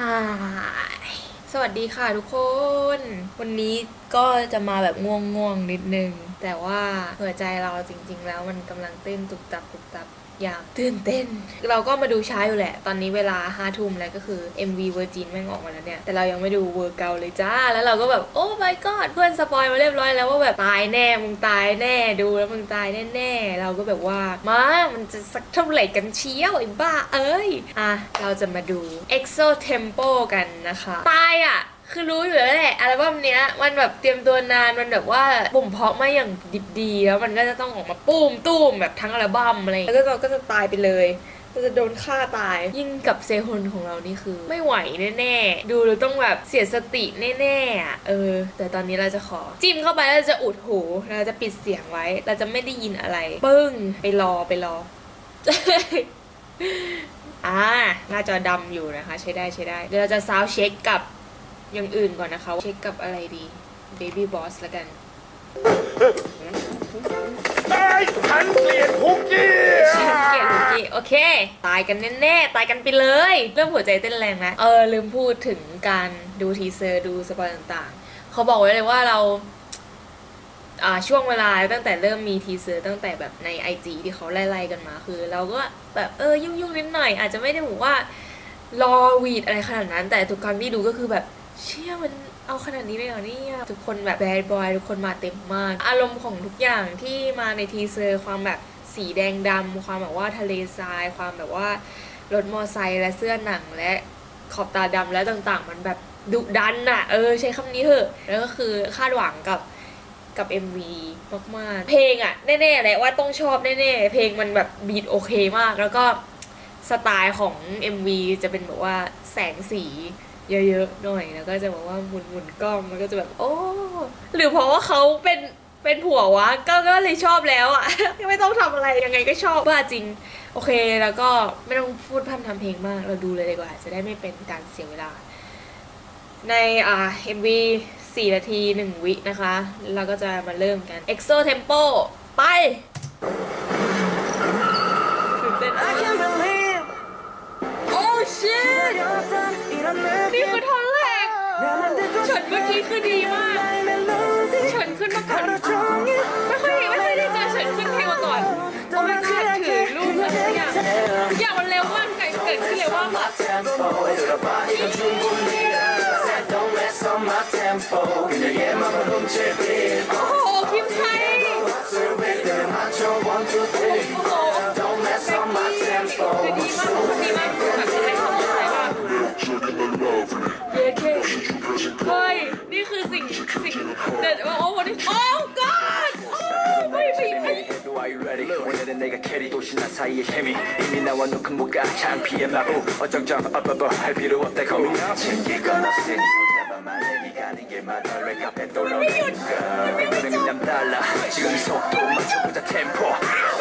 ฮายสวัสดีค่ะทุกคน วันนี้ก็จะมาแบบง่วงๆนิดนึง แต่ว่าหัวใจเราจริงๆแล้วมันกำลังเต้นตุบตับตุบตับ อย่างตื่นเต้น เราก็มาดูช้าอยู่แหละ ตอนนี้เวลาห้าทุ่มแล้วก็คือ MV เวอร์จินแม่งออกมาแล้วเนี่ย แต่เรายังไม่ดูเวอร์เกาเลยจ้า แล้วเราก็แบบโอ้ my god เพื่อนสปอยมาเรียบร้อยแล้วว่าแบบตายแน่ มึงตายแน่ดูแล้วมึงตายแน่ๆ เราก็แบบว่ามามันจะสักเท่าไหร่กันเชียวไอ้บ้าเอ้ย อะ เราจะมาดู EXO Tempo กันนะคะ ตายอะ คือรู้อยู่แล้วแหละอัลบั้มเนี้ยมันแบบเตรียมตัวนานมันแบบว่าบ่มเพาะมาอย่างดิบดีแล้วมันก็จะต้องออกมาปุ้มตุ้มแบบทั้งอัลบั้มอะไรแล้วก็เราก็จะตายไปเลยจะโดนฆ่าตาย ยิ่งกับเซฮุนของเรานี่คือ ไม่ไหวแน่ๆ ดูเราต้องแบบเสียสติแน่ๆอะเออ แต่ตอนนี้เราจะขอ จิ้มเข้าไปแล้วเราจะอุดหูเราจะปิดเสียงไว้ เราจะไม่ได้ยินอะไร ปึ้ง ไปรอไปรออ่าหน้าจอดำอยู่นะคะ ใช้ได้ใช้ได้ เดี๋ยวเราจะซาวเช็คกับ อย่างอื่นก่อนนะคะ เช็คกับอะไรดี Baby Boss ละกันได้ฉันเกลียดคุกกี้ฉันเกลียดลูกี้โอเค ตายกันแน่ๆ ตายกันไปเลย เริ่มหัวใจเต้นแรงแล้วเออ ลืมพูดถึงการดูทีเซอร์ดูสปอยต่างๆ เขาบอกไว้เลยว่าเราอ่าช่วงเวลาตั้งแต่เริ่มมีทีเซอร์ตั้งแต่แบบใน IG ที่เขาไล่ๆกันมาคือ เราก็แบบเออยุ่งๆนิดหน่อย อาจจะไม่ได้บอกว่ารอวีดอะไรขนาดนั้น แต่ทุกครั้งที่ดูก็คือแบบ เชื่อมันเอาขนาดนี้เลยเหรอเนี่ยทุกคนแบบแบดบอยทุกคนมาเต็มมาก อารมณ์ของทุกอย่างที่มาในทีเซอร์ความแบบสีแดงดำความแบบว่าทะเลทราย ความแบบว่ารถมอไซค์และเสื้อหนังและขอบตาดำและต่างๆ มันแบบดุดันอะเออ ใช้คำนี้เถอะ แล้วก็คือคาดหวังกับกับ MV มากๆ เพลงอะแน่ๆแหละว่าต้องชอบแน่ๆ เพลงมันแบบบีทโอเคมาก แล้วก็สไตล์ของ MV จะเป็นแบบว่าแสงสี เยอะๆหน่อยแล้วก็จะบอกว่าหมุนหมุนๆกล้องมันก็จะแบบ โอ้หรือเพราะว่าเขาเป็นเป็นผัววะก็ก็เลยชอบแล้วอะไม่ต้องทำอะไรยังไงก็ชอบบ้าจริง โอเคแล้วก็ไม่ต้องพูดพร่ำทำเพลงมากเราดูเลยดีกว่า จะได้ไม่เป็นการเสียเวลา ในอ่า MV 4นาที1วินะคะ เราก็จะมาเริ่มกัน EXO Tempo ไปตื่นเต้น I can't believe โอ้ shit นี่คือท่อนแรกช็อตเมื่อกี้คือดีมากฉินขึ้นมาก่อนไม่เคยไม่เคยได้เจอฉินขึ้นเพลงมาก่อนโอ้ไม่ขาดถือรูปอะไรทุกอย่างทุกอย่างมันเร็วมากเกิดเกิดขึ้นเร็วมากแบบโอ้โหคิมไทยโอ้โห แบ็คกี้คือดีมากคือดีมากคือแบบไม่ทำอะไรบ้างเย้เคเฮ้ย นี่คือสิ่งสิ่งเด็ดว่าโอ้โหนี่โอ้ god โอ้ไม่ไม่ไม่ Are you ready? 오늘은 내가 캐리 도시나 사이의 케미 이미 나와 놓고 뭐가 창피해 마우 어정쩡 업업업 할 필요 없다 거미 챙길 건 없으니 손잡아만 내기 가는 게 맞아 랩 카페 또 러니까 그림이 남 달라 지금 이 속도 맞춰보자 템포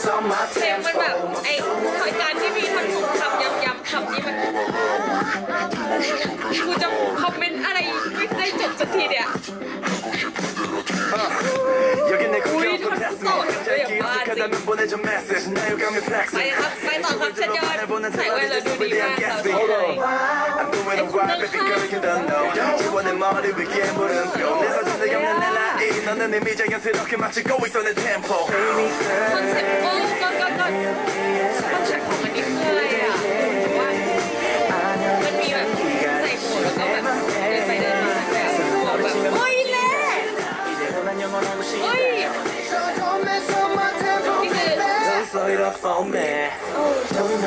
เสียงมันแบบไอ้การที่มีท่อนสุดคำย้ำๆคำนี้มันกูจะคอมเมนต์อะไรไม่ได้จบสักทีเดียวอุ้ยท่อนสดเลยว่าจริงไปครับไปต่อครับฉันยอดใส่ไว้เลยดูดีมากครับเลยไอ้คุณเนื้อข้าว 나는 이미 자연스럽게 마치 go 있었는 템포 컨셉 오 고고고 스펀치를 보면 이쁘야 Light up on me. Oh, tempo.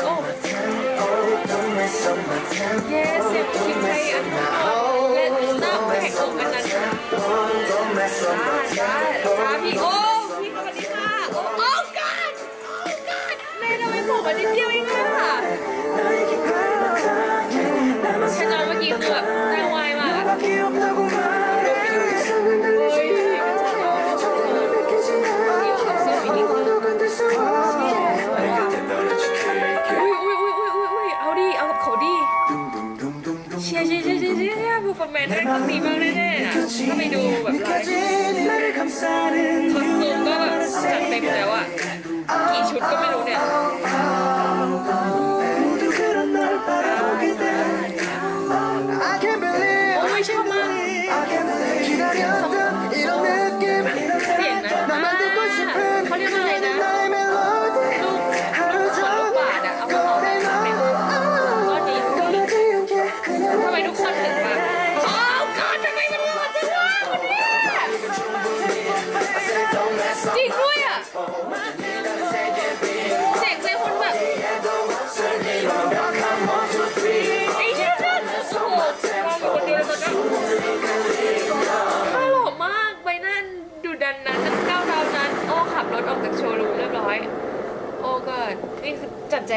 Oh. Oh, สูงกันนะช้าช้าช้าพี่โอ้พี่สวัสดีค่ะโอ้โอ้กัดโอ้กัดแม่ทำไมผมอันนี้เดียวเองค่ะแค่ตอนเมื่อกี้คือแบบ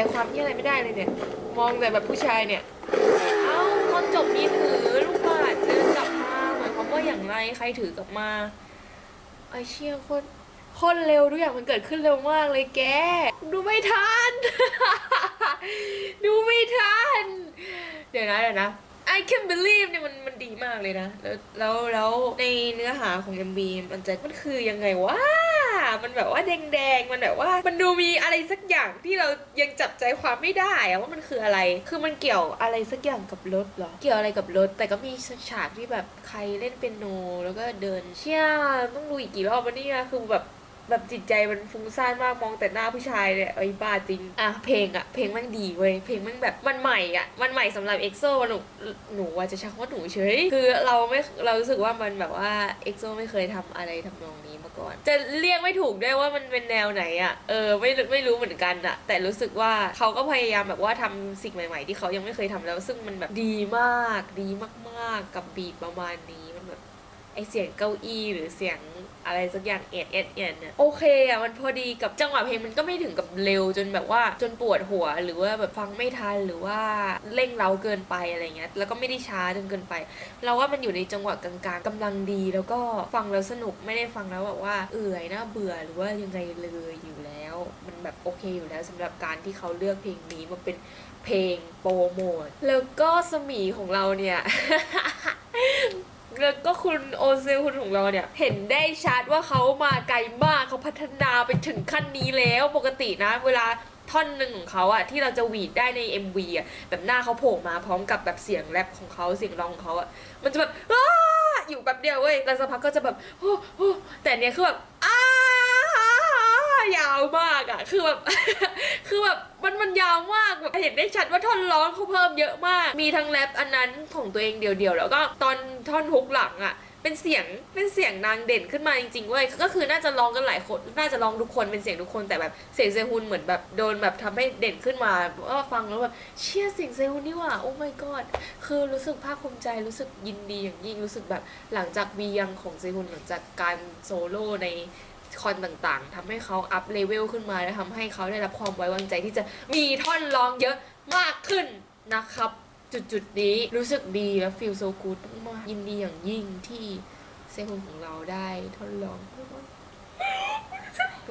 คือจับใจความที่อะไรไม่ได้เลยเนี่ย มองแต่แบบผู้ชายเนี่ย เอ้าตอนจบมีถือลูกบาศก์เดินกลับมาหมายความว่าอย่างไรใครถือกลับมาไอเชี่ยโคตรโคตรเร็วทุกอย่างมันเกิดขึ้นเร็วมากเลยแก ดูไม่ทัน ดูไม่ทัน เดี๋ยวนะเดี๋ยวนะ I can believe เนี่ยมันมันดีมากเลยนะ แล้วแล้วแล้วในเนื้อหาของ MV มันจะมันคือยังไงวะ มันแบบว่าแดงๆ มันแบบว่า มันดูมีอะไรสักอย่างที่เรายังจับใจความไม่ได้อะว่ามันคืออะไร คือมันเกี่ยวอะไรสักอย่างกับรถเหรอ เกี่ยวอะไรกับรถ แต่ก็มีฉากที่แบบใครเล่นเป็นโน แล้วก็เดิน เชี่ยต้องดูอีกกี่รอบวะเนี่ยคือแบบ แบบจิตใจมันฟุ้งซ่านมากมองแต่หน้าผู้ชายเนี่ยไอ้บ้าจริงอะเพลงอะเพลงมันดีเว้ยเพลงมันแบบมันใหม่อะมันใหม่สำหรับเอ็กโซหนูหนูว่าจะช้คำว่าหนูเฉยคือเราไม่เรารู้สึกว่ามันแบบว่าเอ็กโซไม่เคยทำอะไรทำนองนี้มาก่อน จะเรียกไม่ถูกด้วยว่ามันเป็นแนวไหนอะเออไม่ไม่รู้เหมือนกันอะแต่รู้สึกว่าเขาก็พยายามแบบว่าทำสิ่งใหม่ ๆ ที่เขายังไม่เคยทำแล้ว ซึ่งมันแบบดีมากดีมากๆ กับบีทประมาณนี้มันแบบไอเสียงเก้าอี้หรือเสียง อะไรสักอย่างเอ็ดเอ็ดเอ็ดเนี่ยโอเคอะมันพอดีกับจังหวะเพลงมันก็ไม่ถึงกับเร็วจนแบบว่าจนปวดหัวหรือว่าแบบฟังไม่ทันหรือว่าเร่งเร้าเกินไปอะไรเงี้ยแล้วก็ไม่ได้ช้าจนเกินไป เราว่ามันอยู่ในจังหวะกลางๆกำลังดีแล้วก็ฟังแล้วสนุกไม่ได้ฟังแล้วแบบว่าเอื่อยน่าเบื่อหรือว่ายังไงเลยอยู่แล้ว มันแบบโอเคอยู่แล้วสำหรับการที่เขาเลือกเพลงนี้มาเป็นเพลงโปรโมทแล้วก็สมีของเราเนี่ย แล้วก็คุณโอเซลคุณของเราเนี่ย เห็นได้ชัดว่าเขามาไกลมากเขาพัฒนาไปถึงขั้นนี้แล้วปกตินะ เวลาท่อนหนึ่งของเขาอะที่เราจะหวีดได้ใน MV อะแบบหน้าเขาโผล่มาพร้อมกับแบบเสียงแรปของเขาเสียงร้องของเขาอะมันจะแบบออยู่แบบเดียวเว้ยแต่สักพักก็จะแบบโอ้โหแต่เนี้ยคือแบบอ้า ยาวมากอะคือแบบ คือแบบมันมันยาวมากแบบเห็นได้ชัดว่าท่อนร้องเขาเพิ่มเยอะมาก มีทั้งแรปอันนั้นของตัวเองเดียวๆ แล้วก็ตอนท่อนฮุกหลังอะเป็นเสียงเป็นเสียงนางเด่นขึ้นมาจริงๆเว้ยก็คือน่าจะร้องกันหลายคนน่าจะร้องทุกคนเป็นเสียงทุกคนแต่แบบเสียงเซฮุนเหมือนแบบโดนแบบทำให้เด่นขึ้นมาว่าฟังแล้วแบบเชี่ยเสียงเซฮุนนี่ว่าโอ้ my god คือรู้สึกภาคภูมิใจรู้สึกยินดีอย่างยิ่งรู้สึกแบบหลังจากวียังของเซฮุนหลังจากการโซโล่ใน คอนต่างๆทำให้เขาอัพเลเวลขึ้นมาและทำให้เขาได้รับความไว้วางใจที่จะมีท่อนร้องเยอะมากขึ้นนะครับ จุดๆนี้รู้สึกดีและฟีลโซกูดมากยินดีอย่างยิ่งที่เซฮุนของเราได้ทดลอง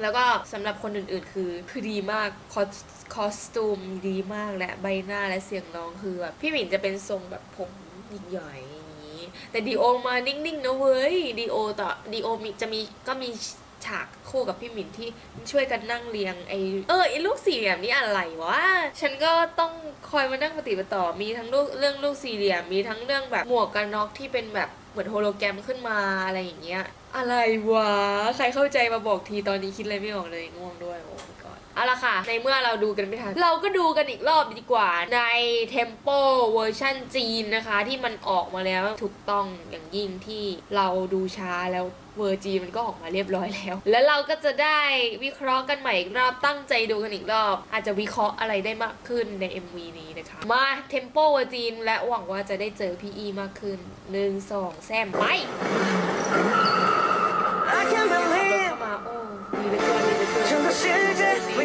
แล้วก็สำหรับคนอื่นๆ คือคือดีมากคอสคอสตูมดีมากและใบหน้าและเสียงร้องคือแบบพี่หมินจะเป็นทรงแบบผมใหญ่ๆอย่างนี้แต่ดีโอมานิ่งๆนะเว้ยดีโอต่อดีโอมีจะมีก็มี ฉากคู่กับพี่หมินที่ช่วยกันนั่งเรียงไอเออไอลูกสี่เหลี่ยมนี่อะไรวะฉันก็ต้องคอยมานั่งปฏิบัติต่อมีทั้งลูกเรื่องลูกสี่เหลี่ยมมีทั้งเรื่องแบบหมวกกันน็อกที่เป็นแบบเหมือนโฮโลแกรมขึ้นมาอะไรอย่างเงี้ยอะไรวะ ใครเข้าใจมาบอกทีตอนนี้คิดอะไรไม่ออกเลยง่วงด้วยโอ้ เอาละค่ะ ในเมื่อเราดูกันไม่ทัน เราก็ดูกันอีกรอบดีกว่า ใน Tempo เวอร์ชันจีนนะคะ ที่มันออกมาแล้วถูกต้องอย่างยิ่งที่เราดูช้าแล้วเวอร์จีมันก็ออกมาเรียบร้อยแล้ว แล้วเราก็จะได้วิเคราะห์กันใหม่อีกรอบตั้งใจดูกันอีกรอบ อาจจะวิเคราะห์อะไรได้มากขึ้นใน MV นี้นะคะ มา Tempo เวอร์จีนและหวังว่าจะได้เจอพี่อีมากขึ้นหนึ่งสองแซมไป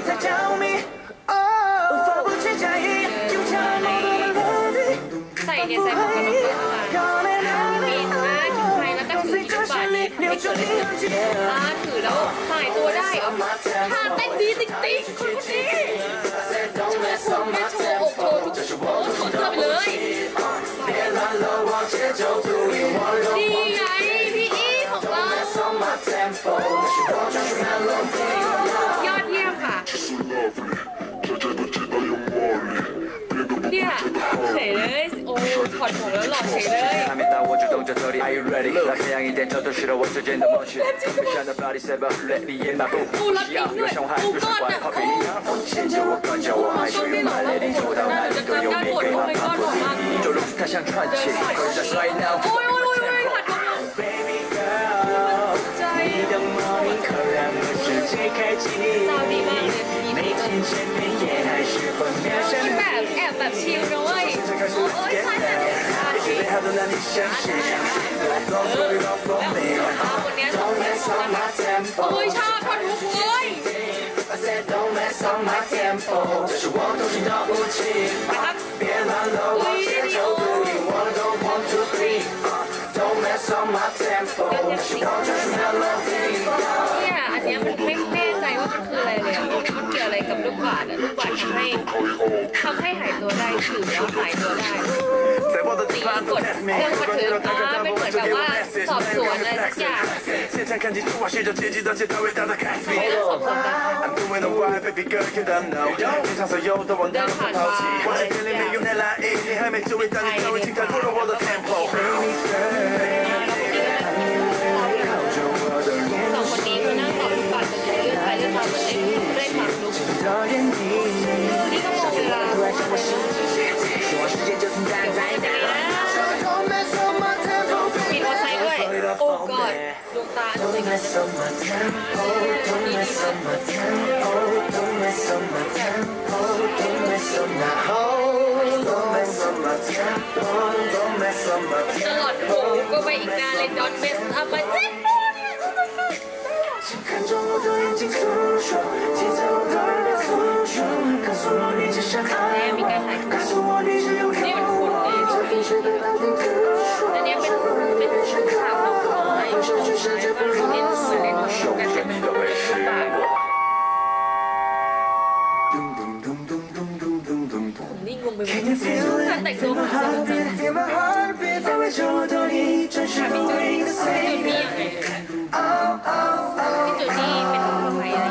to tell me. Oh, if I would change your head, you tell me that I'm worthy. ใส่เนี่ยใส่หมวกกันน็อกด้วยค่ะ Gone and มี out. ผ้าถุงไทยแล้วก็ถือจับบาทนี่ไม่เกิดตาถือแล้วถ่ายตัวได้เหรอท่าเต้นดีติ๊กติ๊กคนนี้โชว์ผมแม่โชว์อกโชว์ทุกโชว์ถอดเสื้อไปเลย ดีไงพี่อี้ของเรา Tempo, she won't just melody. FM 七五六 A，我爱他。 อุ้ยชอบท่อนฮุกเลย我东西的武器我节奏 Do เนี่ยอันเนี้ยมันไม่แน่ใจว่ามันคืออะไรเลยอะมัเกี่ยวกับลูกบาศก์กบาศทำให้หายตัวได้ถือว่าหายตัวได้ ตี 盘 ก 都 ด test เค me， รื่องมาถึงอ่าเป็นเหมือนแบบว่าสอบสวนอะไรสักอย่าง 现场看清楚我写着阶级的街头伟大的开 ไม่ 始。 ได้สอบสวนกัน I'm doing the right, baby girl, you don't know。天上所有的我难不抛弃，我在这里没有那来意，你还没注意到你稍微轻踩破了我的 tempo。 จะมีนะมีโอไซด้วย โอ้กอดดวงตาดวงตาตลอดโอ้ก็ไปอีกนานเลยดอนเบสอัพมาเจ็บปวด แต่งตัวเหมือนเสือจริงๆพี่จุดนี่เป็นคนไทยอะไรอย่างเงี้ยอ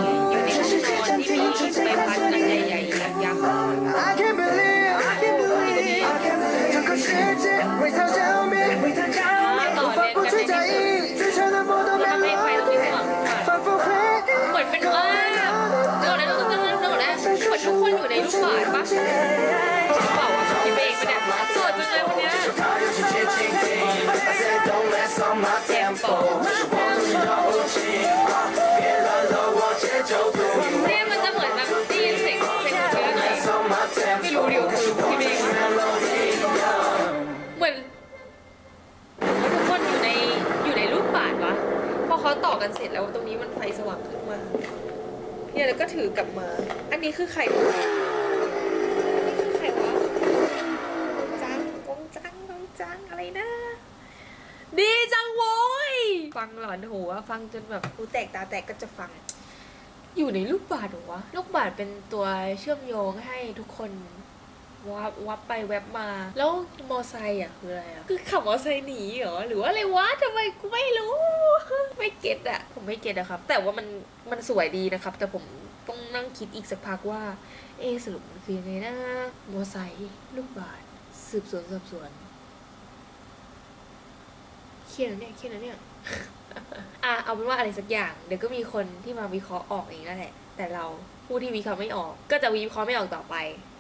ยู่ในวงจรที่มีใบพัดอันใหญ่ๆยักษ์ยักษ์ทำให้ไฟตรงนี้สว่างขึ้นมาเหมือนเป็นว่าเดี๋ยวนะเดี๋ยวนะเดี๋ยวนะเหมือนทุกคนอยู่ในลูกบาศก์ปะ เขาต่อกันเสร็จแล้วตรงนี้มันไฟสว่างขึ้นมาเนี่ยแล้วก็ถือกลับมา อันนี้คือใครวะอันนี้คือใครวะจังกงจังกงจังอะไรนะ ดีจังโว้ย ฟังหลอนหูอะฟังจนแบบหูแตกตาแตกก็จะฟัง อยู่ในลูกบาศก์หรอวะ ลูกบาศก์เป็นตัวเชื่อมโยงให้ทุกคน วับวับไปแวบมา แล้วมอไซค์อะคืออะไรอะคือขับมอไซค์หนีเหรอหรือว่าอะไรวะทำไมกูไม่รู้ ไม่เก็ตอะผมไม่เก็ตอะครับ แต่ว่ามันมันสวยดีนะครับ แต่ผมต้องนั่งคิดอีกสักพักว่า เอสรุปมันคือยังไงนะมอไซค์ลูกบาศก์สืบสวนสอบสวนเครียดนะเนี่ยเครียดนะเนี่ยอะเอาเป็นว่าอะไรสักอย่าง เดี๋ยวก็มีคนที่มาวิเคราะห์ออกเองนั่นแหละแต่เราผู้ที่วิเคราะห์ไม่ออก ก็จะวิเคราะห์ไม่ออกต่อไป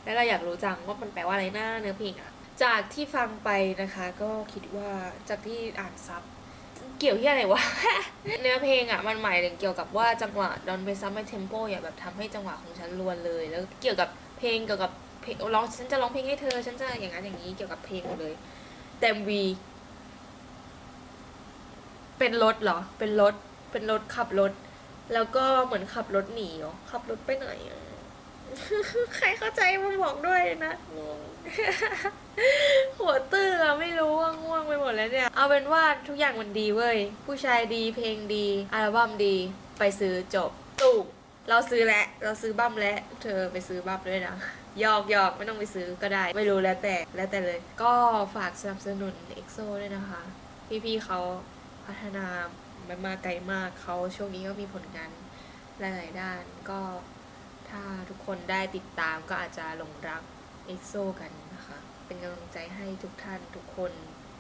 แล้วเราอยากรู้จังว่ามันแปลว่าอะไรหน้าเนื้อเพลงอะจากที่ฟังไปนะคะก็คิดว่าจากที่อ่านซับเกี่ยวที่อะไรวะ เนื้อเพลงอะมันหมายถึงเกี่ยวกับว่าจังหวะดอนเบซัมไม่เทมโปอย่าแบบทำให้จังหวะของฉันรวนเลย แล้วเกี่ยวกับเพลงเกี่ยวกับเพลงร้องฉันจะร้องเพลงให้เธอ ฉันจะอย่างนั้นอย่างนี้เกี่ยวกับเพลงหมดเลยเต็มวีเป็นรถเหรอ เป็นรถ เป็นรถขับรถ แล้วก็เหมือนขับรถหนีเหรอ ขับรถไปไหนอะ ใครเข้าใจมาบอกด้วยนะงงหัวตื้ออะไม่รู้ว่าง่วงไปหมดแล้วเนี่ย เอาเป็นว่าทุกอย่างมันดีเว้ย ผู้ชายดีเพลงดีอัลบั้มดี ไปซื้อจบตูกเราซื้อแล้วเราซื้อบั้มแล้วเธอไปซื้อบั้มด้วยนะหยอกหยอกไม่ต้องไปซื้อก็ได้ ไม่รู้แล้วแต่แล้วแต่เลย ก็ฝากสนับสนุน EXO ด้วยนะคะ พี่ๆเขาพัฒนามันมาไกลมากเขาช่วงนี้ก็มีผลงานหลาย ๆ ด้านก็ ถ้าทุกคนได้ติดตามก็อาจจะหลงรักเอ็กโซกันนะคะ เป็นกำลังใจให้ทุกท่านทุกคน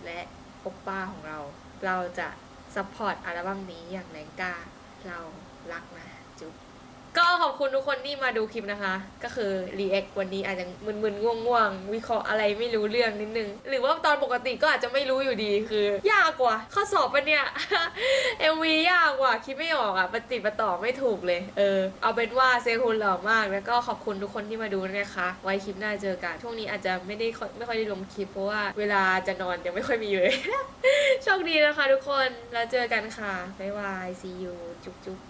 และโอปป้าของเรา เราจะซัพพอร์ตอัลบั้มนี้อย่างแรงกล้า เรารักนะ ก็ขอบคุณทุกคนที่มาดูคลิปนะคะ ก็คือรีแอควันนี้อาจจะมึนๆง่วงๆ วิเคราะห์อะไรไม่รู้เรื่องนิดนึง หรือว่าตอนปกติก็อาจจะไม่รู้อยู่ดีคือ ยากกว่า ข้อสอบปะเนี่ย MV ยากกว่าคิดไม่ออกอะปฏิปต่อไม่ถูกเลย เออ เอาเป็นว่าเซฮุนหล่อมาก แล้วก็ขอบคุณทุกคนที่มาดูนะคะ ไว้คลิปหน้าเจอกัน ช่วงนี้อาจจะไม่ได้ไม่ค่อยได้ลงคลิปเพราะว่าเวลาจะนอนยังไม่ค่อยมีเลยโชคดีนะคะ ทุกคนแล้วเจอกันค่ะบ๊ายบาย see you จุ๊บจุ๊บ